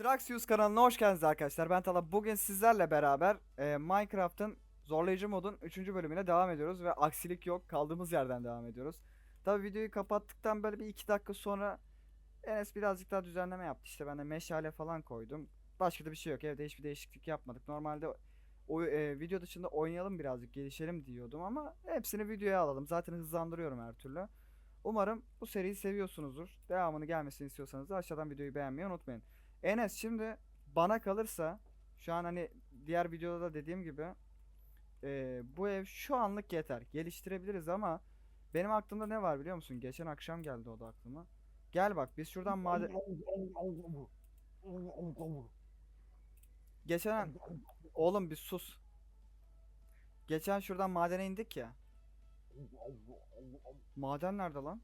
Draxius kanalına hoş geldiniz arkadaşlar. Ben Tala. Bugün sizlerle beraber e, Minecraft'ın zorlayıcı modun 3. bölümüne devam ediyoruz ve aksilik yok. Kaldığımız yerden devam ediyoruz. Tabi videoyu kapattıktan böyle bir 2 dakika sonra Enes birazcık daha düzenleme yaptı. İşte ben de meşale falan koydum. Başka da bir şey yok. Evde hiçbir değişiklik yapmadık. Normalde o e, video dışında oynayalım birazcık gelişelim diyordum ama hepsini videoya alalım. Zaten hızlandırıyorum her türlü. Umarım bu seriyi seviyorsunuzdur. Devamını gelmesini istiyorsanız da aşağıdan videoyu beğenmeyi unutmayın. Enes şimdi bana kalırsa şu an hani diğer videoda da dediğim gibi e, bu ev şu anlık yeter. Geliştirebiliriz ama benim aklımda ne var biliyor musun? Geçen akşam geldi o da aklıma. Gel bak biz şuradan maden... Geçen... Oğlum bir sus. Geçen şuradan madene indik ya. Maden nerede lan?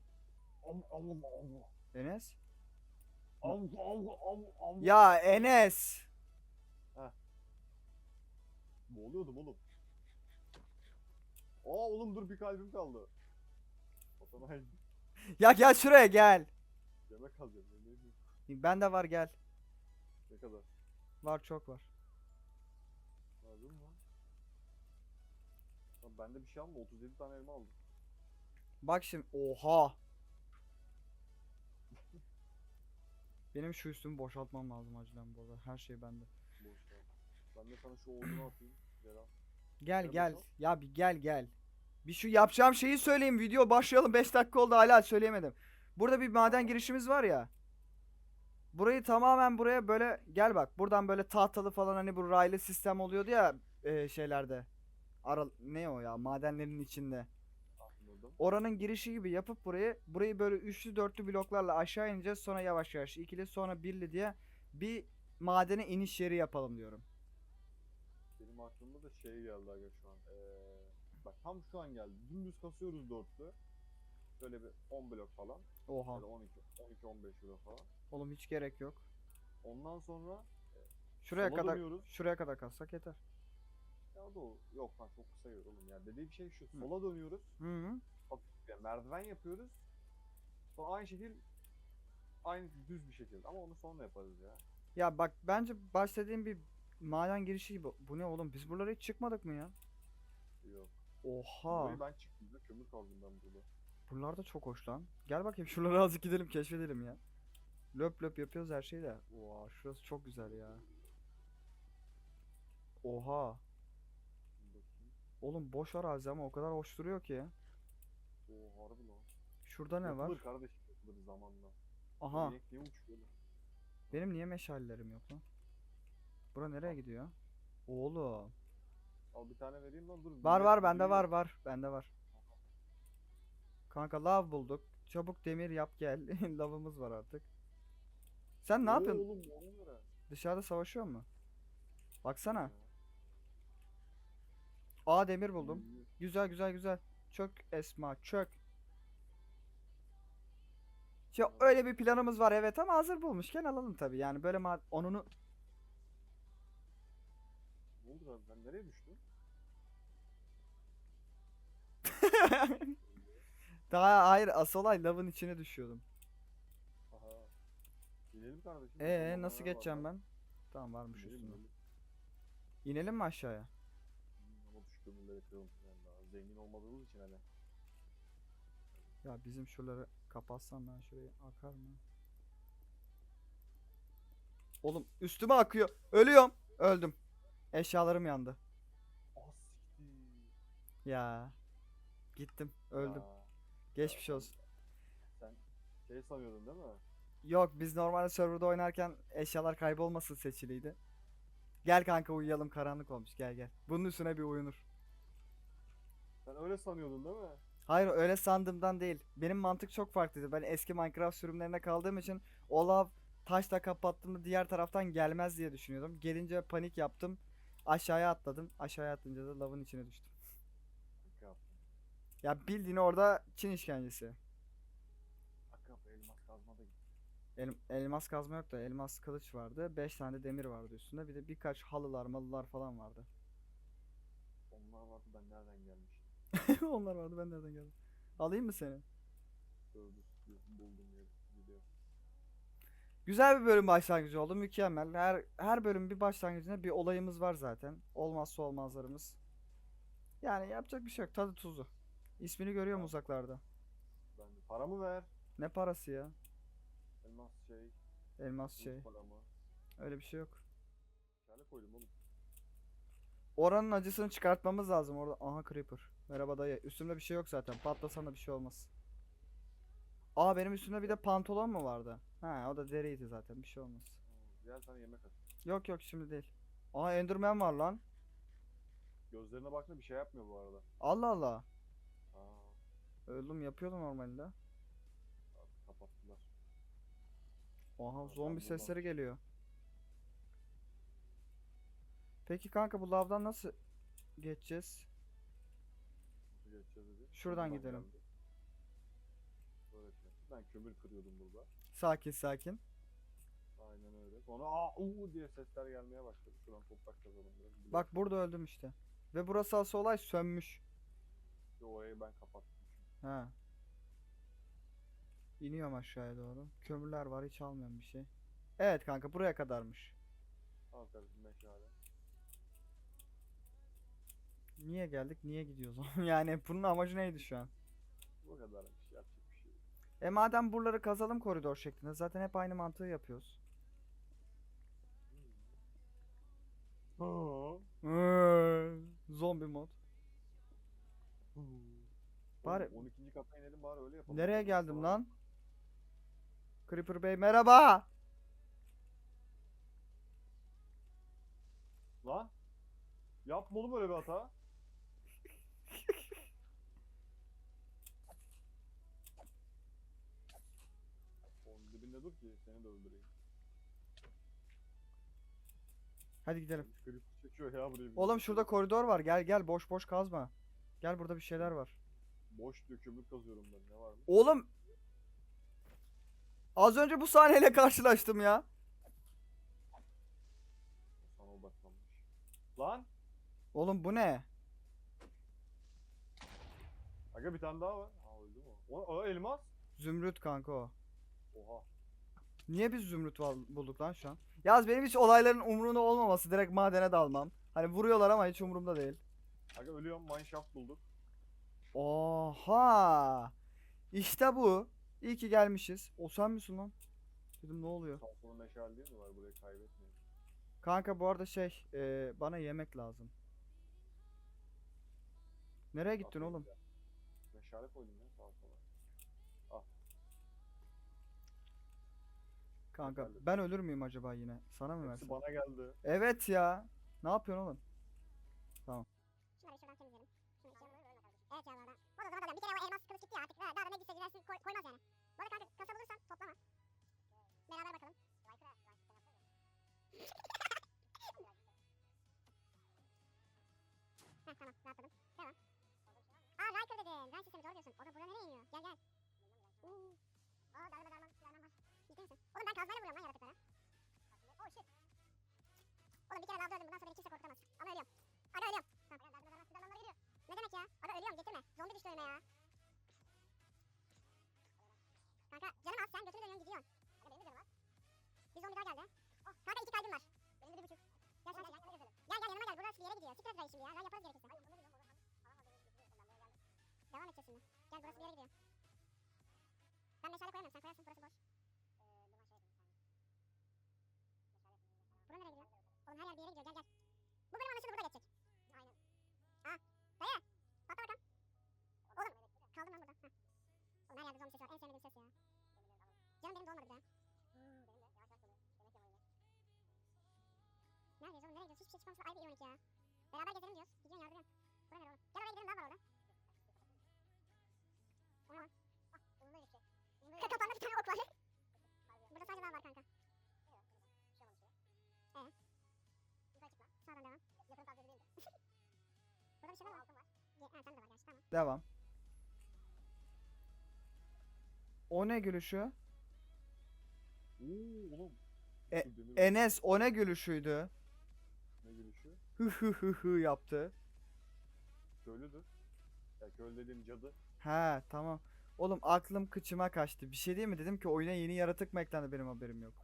Enes? Ya Enes! Boğuluyordum oğlum. Aa oğlum dur bir kalbim kaldı. Ya gel şuraya gel. Yemek alacağım. Yemeği bil. Ben de var gel. Ne kadar? Var çok var. Lazım mı? Lan bende bir şey alma 37 tane elma aldım. Bak şimdi oha. Benim şu üstümü boşaltmam lazım acilen bu arada. Her şey bende. Boş ver. Ben de sana şu odunu atayım. Gel al. Gel Gel. Ya bir gel gel. Bir şu yapacağım şeyi söyleyeyim. Video başlayalım. 5 dakika oldu hala söyleyemedim. Burada bir maden girişimiz var ya. Burayı tamamen buraya böyle gel bak. Buradan böyle tahtalı falan hani bu raylı sistem oluyordu ya e, şeylerde. Ara, ne o ya madenlerin içinde. Anladım. Oranın girişi gibi yapıp burayı burayı böyle üçlü dörtlü bloklarla aşağı ineceğiz. Sonra yavaş yavaş ikili sonra birli diye bir madene iniş yeri yapalım diyorum. Benim aklımda da şey geldi aga şu an. Ee, bak tam şu an geldi. Dümdüz kasıyoruz dörtlü. Şöyle bir 10 blok falan. Oha. Ya da 12, 12-15 blok falan. Oğlum hiç gerek yok. Ondan sonra Şuraya sola kadar dönüyoruz. şuraya kadar kalsak yeter. Ya da o- yok lan çok kısa yer oğlum ya. Dediğim şey şu. Sola dönüyoruz. Hı hı. Bir merdiven yapıyoruz. Sonra aynı şekil aynı düz bir şekilde ama onu sonra yaparız ya. Ya bak bence başladığım bir maden girişi gibi. Bu ne oğlum? Biz buralara hiç çıkmadık mı ya? Yok. Oha. Burayı ben çıktım da kömür kaldım ben burada. Buralar da çok hoş lan. Gel bakayım şuralara azıcık gidelim keşfedelim ya. Löp löp yapıyoruz her şeyi de. Oha şurası çok güzel ya. Oha. Oğlum boş arazi ama o kadar hoş duruyor ki. Oo harbi lan. Şurada ne Yapılır var? kardeşim yapılır zamanla. Aha. Diye uçuyor lan. Benim niye meşalelerim yok lan? Bura nereye gidiyor? Oğlum. Al bir tane vereyim lan dur. Var var bende var var. Bende var. Kanka lav bulduk. Çabuk demir yap gel. Lavımız var artık. Sen ne yapıyorsun? Oğlum. Dışarıda savaşıyor mu? Baksana. Aa demir buldum. Güzel güzel güzel. Çök Esma çök. Ya öyle bir planımız var evet ama hazır bulmuşken alalım tabi yani böyle ma onunu Ne oldu lan ben nereye düştüm? daha hayır asıl olay lavın içine düşüyordum. Aha. İnelim kardeşim. Ee Tamam, nasıl geçeceğim lan? ben? Tamam varmış İnelim, üstünde. inelim. İnelim mi aşağıya? Hmm, Ama kıralım yani daha. Zengin olmadığımız için hani. Ya bizim şuraları kapatsam ben şurayı akar mı? Oğlum üstüme akıyor. Ölüyorum. Öldüm. Eşyalarım yandı. Ah. Ya. Gittim. Öldüm. Ya, Geçmiş olsun. Sen şey sanıyordun değil mi? Yok biz normalde serverda oynarken eşyalar kaybolmasın seçiliydi. Gel kanka uyuyalım karanlık olmuş gel gel. Bunun üstüne bir uyunur. Sen öyle sanıyordun değil mi? Hayır öyle sandığımdan değil. Benim mantık çok farklıydı. Ben eski Minecraft sürümlerine kaldığım için o lav taşla kapattığımda diğer taraftan gelmez diye düşünüyordum. Gelince panik yaptım. Aşağıya atladım. Aşağıya atlayınca da lavın içine düştüm. Ya bildiğin orada Çin işkencesi. Şaka yap, elmas kazma da. El- elmas kazma yok da elmas kılıç vardı. 5 tane demir vardı üstünde. Bir de birkaç halılar malılar falan vardı. Onlar vardı ben nereden gelmiştim. Onlar vardı ben nereden geldim. Alayım mı seni? Gördüm, buldum yeri, gidiyor. Güzel bir bölüm başlangıcı oldu. Mükemmel. Her her bölüm bir başlangıcında bir olayımız var zaten. Olmazsa olmazlarımız. Yani yapacak bir şey yok. Tadı tuzu. İsmini görüyorum uzaklarda. Ben de paramı ver. Ne parası ya? Elmas şey. Elmas şey. Paramı. Öyle bir şey yok. Şöyle koydum oğlum. Oranın acısını çıkartmamız lazım orada. Aha Creeper. Merhaba dayı. Üstümde bir şey yok zaten. Patlasan da bir şey olmaz. Aa benim üstümde bir de pantolon mu vardı? Ha o da deriydi zaten. Bir şey olmaz. Gel sana yemek at. Yok yok şimdi değil. Aa Enderman var lan. Gözlerine bakma bir şey yapmıyor bu arada. Allah Allah. Aa, Öldüm yapıyordum normalde. kapattılar. Oha zombi buradan- sesleri geliyor. Peki kanka bu lavdan nasıl geçeceğiz? Nasıl geçeceğiz dedi. Şuradan gidelim. geldi. Böyle şey. Ben kömür kırıyordum burada. Sakin sakin. Aynen öyle. Sonra aa uuu diye sesler gelmeye başladı. Şuradan toprak kazalım biraz. Bak burada öldüm işte. Ve burası asıl olay sönmüş. Ve Orayı ben kapattım. Ha. İniyorum aşağıya doğru. Kömürler var hiç almıyorum bir şey. Evet kanka buraya kadarmış. Al kardeşim meşale. Niye geldik niye gidiyoruz? yani bunun amacı neydi şu an? Bu kadarmış. Yapacak bir şey yok. E madem buraları kazalım koridor şeklinde zaten hep aynı mantığı yapıyoruz. Aa. Zombi mod. Bari- Oğlum, 12. kata inelim bari öyle yapalım. Nereye geldim lan? Creeper Bey merhaba. Lan? Yapma oğlum öyle bir hata. Dur ki seni de öldüreyim. Hadi gidelim. Çekiyor ya burayı. Oğlum şurada koridor var. Gel gel boş boş kazma. Gel burada bir şeyler var. Boş dökümür kazıyorum ben ne var mı? Oğlum Az önce bu sahneyle karşılaştım ya. Sana odaklanmış. Lan! Oğlum bu ne? Aga bir tane daha var. Aa öldü mü? o? O, o elmas. Zümrüt kanka o. Oha. Niye biz zümrüt bulduk lan şu an? Yaz benim hiç olayların umrunda olmaması. Direkt madene dalmam. Hani vuruyorlar ama hiç umurumda değil. Aga ölüyorum mineshaft bulduk. Oha. İşte bu. İyi ki gelmişiz. O sen misin lan? Dedim ne oluyor? Sağ sola meşale değil mi var burayı kaybetmeyin. Kanka bu arada şey e, bana yemek lazım. Nereye gittin Aferin oğlum? ya. Meşale koydum ya sağa sola. Kanka Yeterli. ben ölür müyüm acaba yine? Sana mı Hepsi versem? bana geldi. Evet ya. Ne yapıyorsun oğlum? Şunları şuradan temizleyelim. Şunu alalım. Evet ya valla. O da zaman bir kere o elmas kılıç gitti ya artık. Daha, da ne gitse gidersin koy, koymaz yani. Bu arada kanka kasa bulursan toplama. Beraber bakalım. Heh tamam rahatladım. Devam. Aa Riker dedin. Ren sistemi doğru diyorsun. O da burada nereye iniyor? Gel gel. Uuu. Kazmayla vuruyorum lan yaratıklara. Oh shit. Oğlum bir kere lavda öldüm. Bundan sonra beni kimse korkutamaz. Ama ölüyorum. Aga ölüyorum. Tamam. Darbe darman darmanlara gidiyor. Ne demek ya? Aga ölüyorum getirme. Zombi düştü önüme ya. Kanka canım az sen götünü dönüyorsun gidiyorsun. Aga benim de canım az. Bir zombi daha geldi. Oh, kanka iki kalbim var. Benim de bir buçuk. Gel sen gel. Gel gel yanıma gel. Burası bir yere gidiyor. Siktir et şimdi ya. Lan yaparız gerekirse. Devam edeceğiz şimdi. Gel burası bir yere gidiyor. Şey bir ironik ya. Beraber gezelim diyoruz. Gidiyorsun yardırıyorsun. Bura nere oğlum? Gel oraya gidelim daha var orada. O ne lan? Ah, önünde bir şey. Kafanda bir tane ok var. Burada sadece daha var kanka. Ee? Yukarı çıkma. Sağdan devam. Yakın takip edeyim de. Burada bir şey var? Altın var. Ha, sen de var gerçi tamam. Devam. O ne gülüşü? Oo oğlum. E- Şu Enes o ne gülüşüydü? Hı hı hı hı yaptı. Köylüdür. Ya köylü dediğim cadı. He tamam. Oğlum aklım kıçıma kaçtı. Bir şey değil mi? Dedim ki oyuna yeni yaratık mı eklendi benim haberim yok.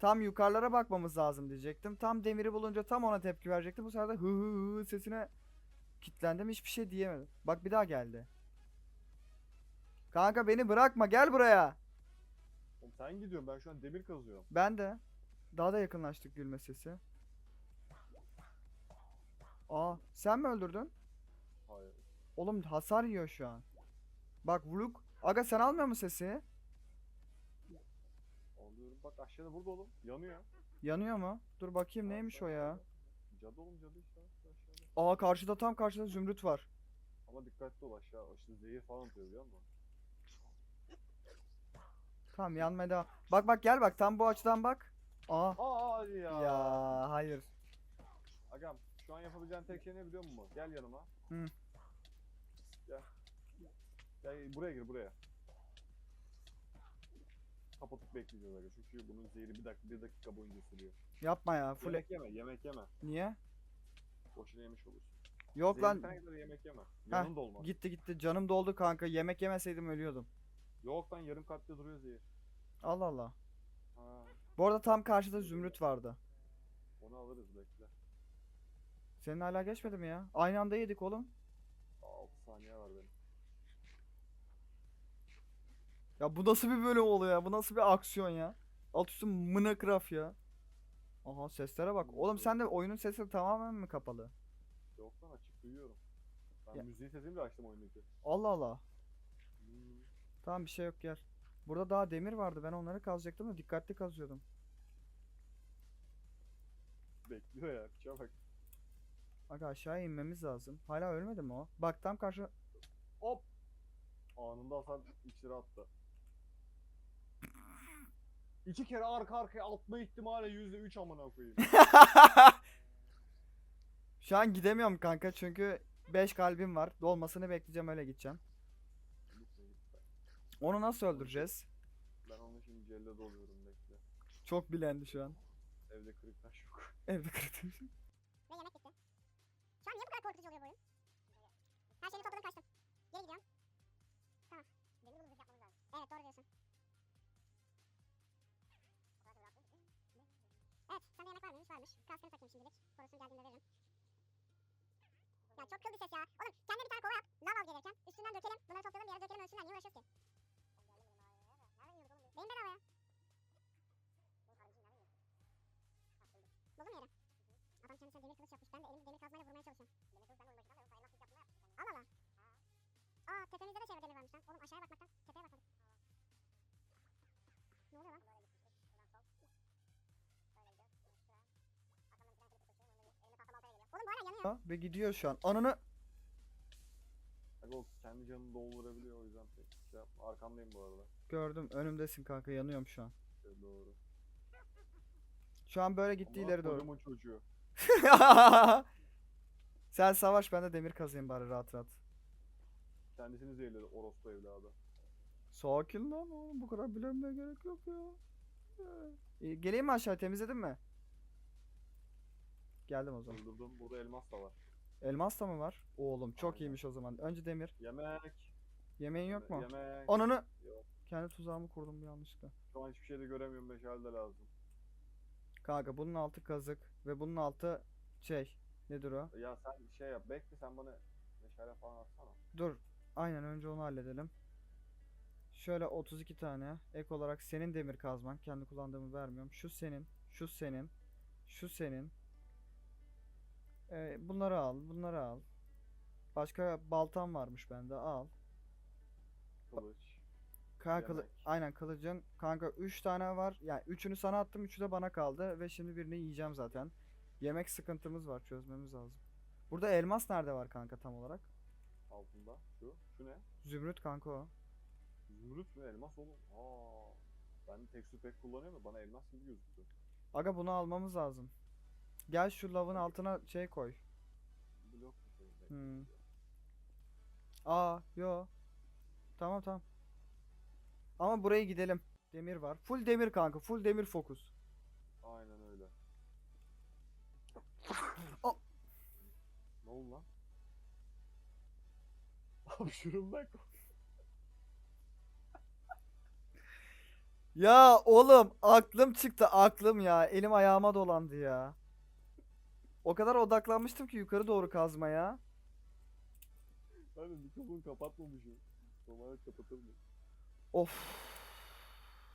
Tam yukarılara bakmamız lazım diyecektim. Tam demiri bulunca tam ona tepki verecektim. Bu sırada hı hı hı sesine kitlendim. Hiçbir şey diyemedim. Bak bir daha geldi. Kanka beni bırakma gel buraya. Sen gidiyorsun ben şu an demir kazıyorum. Ben de. Daha da yakınlaştık gülme sesi. Aa sen mi öldürdün? Hayır. Oğlum hasar yiyor şu an. Bak Vluk. Aga sen almıyor mu sesi? Alıyorum. Bak aşağıda burada oğlum. Yanıyor. Yanıyor mu? Dur bakayım neymiş o ya. Cadı oğlum cadı işte. aşağıda. Aa karşıda tam karşıda zümrüt var. Ama dikkatli ol aşağı. İşte zehir falan atıyor biliyor musun? Tamam yanmaya devam. Bak bak gel bak tam bu açıdan bak. Aa. Aa hadi ya. Ya hayır. Agam şu an yapabileceğin tek şey ne biliyor musun? Gel yanıma. Hı. Gel. Gel buraya gir buraya. Kapatıp bekleyeceğiz aga. Çünkü bunun zehri bir dakika, bir dakika boyunca sürüyor. Yapma ya. Full. Yemek yeme, yemek yeme. Niye? Boşuna yemiş olursun. Yok Zehir lan. kadar yemek yeme. Yanında olmaz. Gitti gitti. Canım doldu kanka. Yemek yemeseydim ölüyordum. Yok lan yarım kalpte duruyor zehir. Allah Allah. Ha, Bu arada tam karşıda zümrüt vardı. onu alırız bekle. Senin hala geçmedi mi ya? Aynı anda yedik oğlum. 6 saniye var benim. Ya bu nasıl bir bölüm oluyor ya? Bu nasıl bir aksiyon ya? Alt üstü Minecraft ya. Aha seslere bak. Oğlum sen de oyunun sesi tamamen mi kapalı? Yok lan açık duyuyorum. Ben Ya- müziği sesini de açtım oyundaki. Allah Allah. Hmm. Tamam bir şey yok gel. Burada daha demir vardı. Ben onları kazacaktım da dikkatli kazıyordum. Bekliyor ya. Piça bak. Aga aşağıya inmemiz lazım. Hala ölmedi mi o? Bak tam karşı... Hop. Anında hasar içeri attı. İki kere arka arkaya atma ihtimali yüzde üç amına koyayım. Şu an gidemiyorum kanka çünkü 5 kalbim var. Dolmasını bekleyeceğim öyle gideceğim. Onu nasıl öldüreceğiz? ben onu şimdi cellede oluyorum bekle. Çok bilendi şu an. Evde kırık taş yok. Evde kırık. Ve yemek bitti. Şu an niye bu kadar korkutucu oluyor bu oyun? Her şeyini topladım kaçtım. Geri gidiyorum. Tamam. Demir bunu yapmamız lazım. Evet doğru diyorsun. Evet sende yemek var mıymış? Varmış. Kaskını takayım şimdilik. Korusunu geldiğinde veririm. Ya çok kıl bir ses ya. Oğlum kendine bir tane kova yap. Lav al gelirken. Üstünden dökelim. Bunları toplayalım bir yere dökelim ölsünler. Niye uğraşıyoruz ki? Ve gidiyor şu an. Ananı... O kendi canını doldurabiliyor o yüzden pek şey yapma. Arkandayım bu arada. Gördüm. Önümdesin kanka. Yanıyorum şu an. Evet, doğru. Şu an böyle gitti Ama ileri doğru. çocuğu. Sen savaş ben de demir kazayım bari rahat rahat. Kendisini zehirledi orospu evladı. Sakin lan oğlum bu kadar bilemeye gerek yok ya. Ee, geleyim mi aşağı temizledin mi? Geldim o zaman. Öldürdüm. Burada elmas da var. Elmas da mı var? Oğlum çok Aynen. iyiymiş o zaman. Önce demir. Yemek. Yemeğin yok mu? Yemek. Ananı. Yok. Kendi tuzağımı kurdum bir yanlışlıkla. Şu an hiçbir şey de göremiyorum. Meşale de lazım. Kanka bunun altı kazık ve bunun altı şey. Nedir o? Ya sen şey yap. Bekle sen bana meşale falan atsana. Dur. Aynen önce onu halledelim. Şöyle 32 tane. Ek olarak senin demir kazman. Kendi kullandığımı vermiyorum. Şu senin. Şu senin. Şu senin. Ee, bunları al. Bunları al. Başka baltam varmış bende. Al. Kılıç. Kanka kılı- Yemek. aynen kılıcın. Kanka 3 tane var. Yani 3'ünü sana attım. 3'ü de bana kaldı. Ve şimdi birini yiyeceğim zaten. Yemek sıkıntımız var. Çözmemiz lazım. Burada elmas nerede var kanka tam olarak? Altında. Şu. Şu ne? Zümrüt kanka o. Zümrüt mü? Elmas oğlum. Aa. Ben tekstür pek kullanıyorum ya bana elmas gibi gözüktü. Aga bunu almamız lazım. Gel şu lavın altına şey koy. Blok bekle. Hmm. Aa yo. Tamam tamam. Ama buraya gidelim. Demir var. Full demir kanka. Full demir fokus. Aynen öyle. O- Ne oldu lan? Abi şurumdan Ya oğlum aklım çıktı aklım ya. Elim ayağıma dolandı ya. O kadar odaklanmıştım ki yukarı doğru kazmaya. Ben de mikrofonu kapatmamışım. Normalde kapatırdım. Of.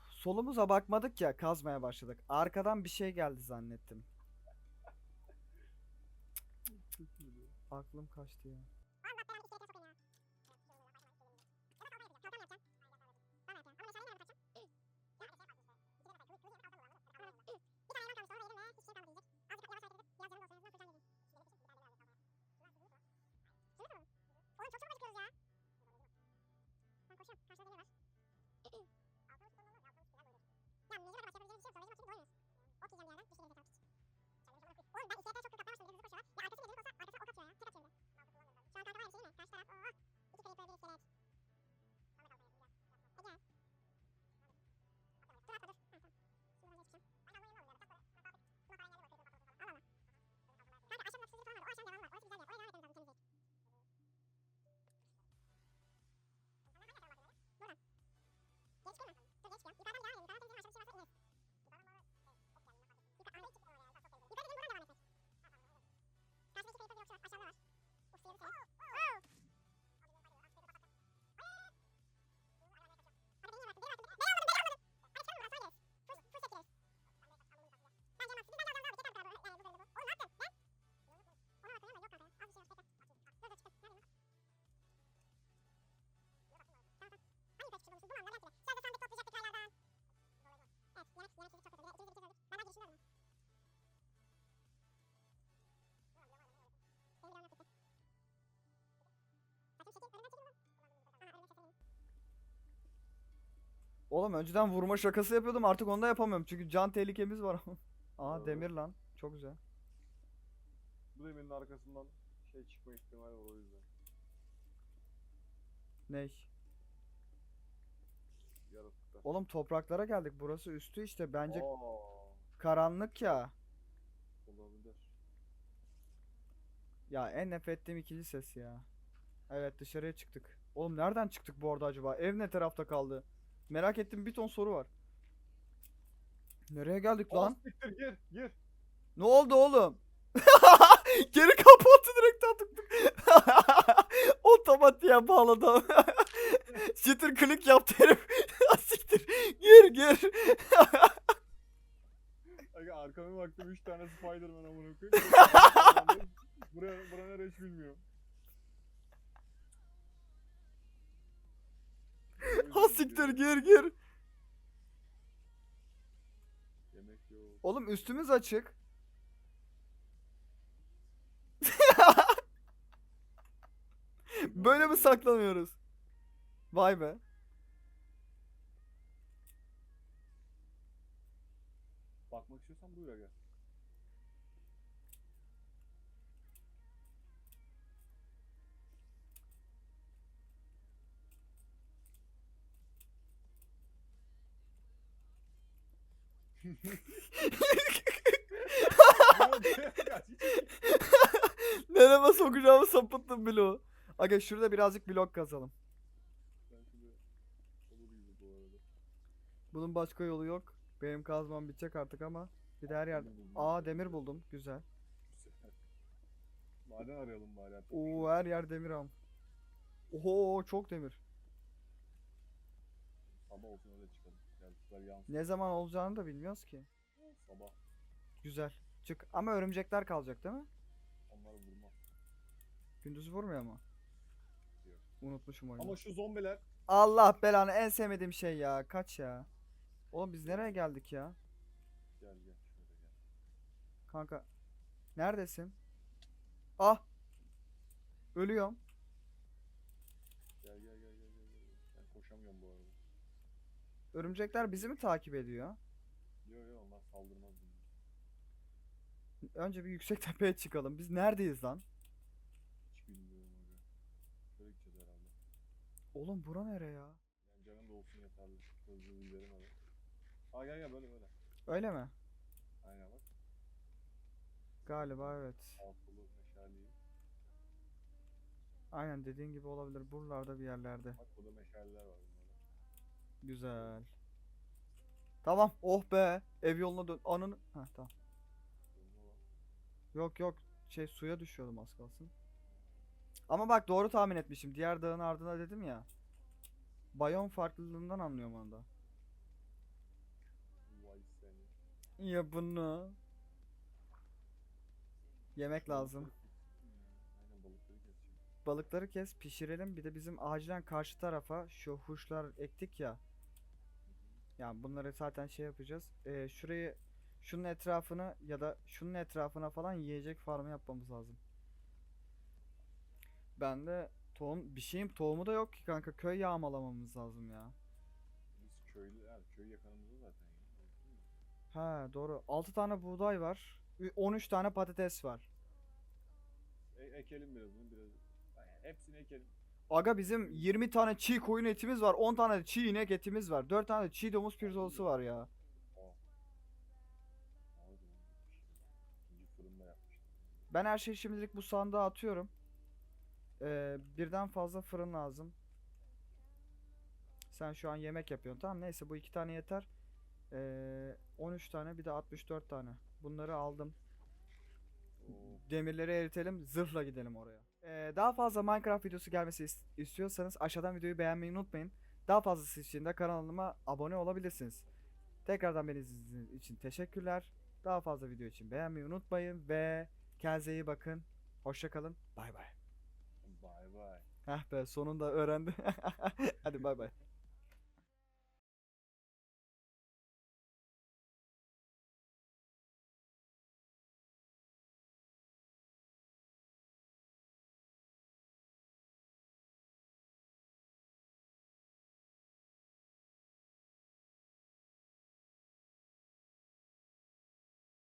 Solumuza bakmadık ya kazmaya başladık. Arkadan bir şey geldi zannettim. Aklım kaçtı ya. Oğlum önceden vurma şakası yapıyordum artık onu da yapamıyorum. Çünkü can tehlikemiz var. Aa Evet. demir lan. Çok güzel. Bu demirin arkasından şey çıkma ihtimali var o yüzden. Ney? Yaratıklar. Oğlum topraklara geldik. Burası üstü işte. Bence Aa, karanlık ya. olabilir. Ya en nefret ettiğim ikinci ses ya. Evet dışarıya çıktık. Oğlum nereden çıktık bu arada acaba? Ev ne tarafta kaldı? Merak ettim bir ton soru var. Nereye geldik Lan. lan? Siktir gir gir. Ne oldu oğlum? Geri kapattı direkt attık. Otomatiğe bağladı. Shitter click yaptı herif. Siktir. Gir gir. Aga arkama baktım 3 tane Spider-Man amına koyayım. Buraya bura nereye hiç bilmiyorum. Siktir gir gir. Yemek yok. Oğlum üstümüz açık. Böyle mi saklanıyoruz? Vay be. Bakmak istiyorsan buyur aga. Nereme sokacağımı sapıttım bloğu. Aga şurada birazcık blok kazalım. Bunun başka yolu yok. Benim kazmam bitecek artık ama. Bir de her yerde. Aa demir buldum. Güzel. Maden arayalım bari. Oo her yer demir am. Oho çok demir. Sabah olsun öyle çıkalım. Yansın. Ne zaman olacağını da bilmiyoruz ki. Sabah. Güzel. Çık. Ama örümcekler kalacak değil mi? Onları vurma. Gündüz vurmuyor mu? Yok. Unutmuşum oyunu. Ama şu zombiler Allah belanı en sevmediğim şey ya. Kaç ya. Oğlum biz nereye geldik ya? gel gel şöyle gel. Kanka. Neredesin? Ah. Ölüyorum. Örümcekler bizi mi takip ediyor? Yo yo onlar saldırmaz. Önce bir yüksek tepeye çıkalım. Biz neredeyiz lan? Hiç bilmiyorum aga. Şöyle gideceğiz herhalde. Oğlum bura nere ya? Yani canın da olsun yeterli. Hızlı gidelim hadi. Aa gel gel böyle böyle. Öyle mi? Aynen bak. Galiba evet. Altılı meşaleyi. Aynen dediğin gibi olabilir. Buralarda bir yerlerde. Bak burada meşaleler var. Güzel. Tamam. Oh be. Ev yoluna dön. Ananı. Heh tamam. Yok yok. Şey suya düşüyordum az kalsın. Ama bak doğru tahmin etmişim. Diğer dağın ardına dedim ya. Bayon farklılığından anlıyorum onu da. Vay seni. Ya bunu. Yemek lazım. Balıkları kes, pişirelim. Bir de bizim acilen karşı tarafa şu huşlar ektik ya. Yani bunları zaten şey yapacağız. Ee, şurayı şunun etrafını ya da şunun etrafına falan yiyecek farmı yapmamız lazım. Ben de tohum bir şeyim tohumu da yok ki kanka köy yağmalamamız lazım ya. Biz köylü, yani köy yakınımızda zaten ya. Ha doğru. 6 tane buğday var. Ü- 13 tane patates var. E, ekelim biraz. Yani hepsini ekelim. Aga bizim 20 tane çiğ koyun etimiz var. 10 tane çiğ inek etimiz var. 4 tane çiğ domuz pirzolası var ya. Ben her şeyi şimdilik bu sandığa atıyorum. Ee, birden fazla fırın lazım. Sen şu an yemek yapıyorsun. Tamam neyse bu iki tane yeter. Ee, 13 tane bir de 64 tane. Bunları aldım. Demirleri eritelim. Zırhla gidelim oraya. Ee, daha fazla Minecraft videosu gelmesi is- istiyorsanız aşağıdan videoyu beğenmeyi unutmayın. Daha fazlası için de kanalıma abone olabilirsiniz. Tekrardan beni izlediğiniz için teşekkürler. Daha fazla video için beğenmeyi unutmayın ve kendinize iyi bakın. Hoşça kalın. Bay bay. Bay bay. Heh be sonunda öğrendi. Hadi bay bay.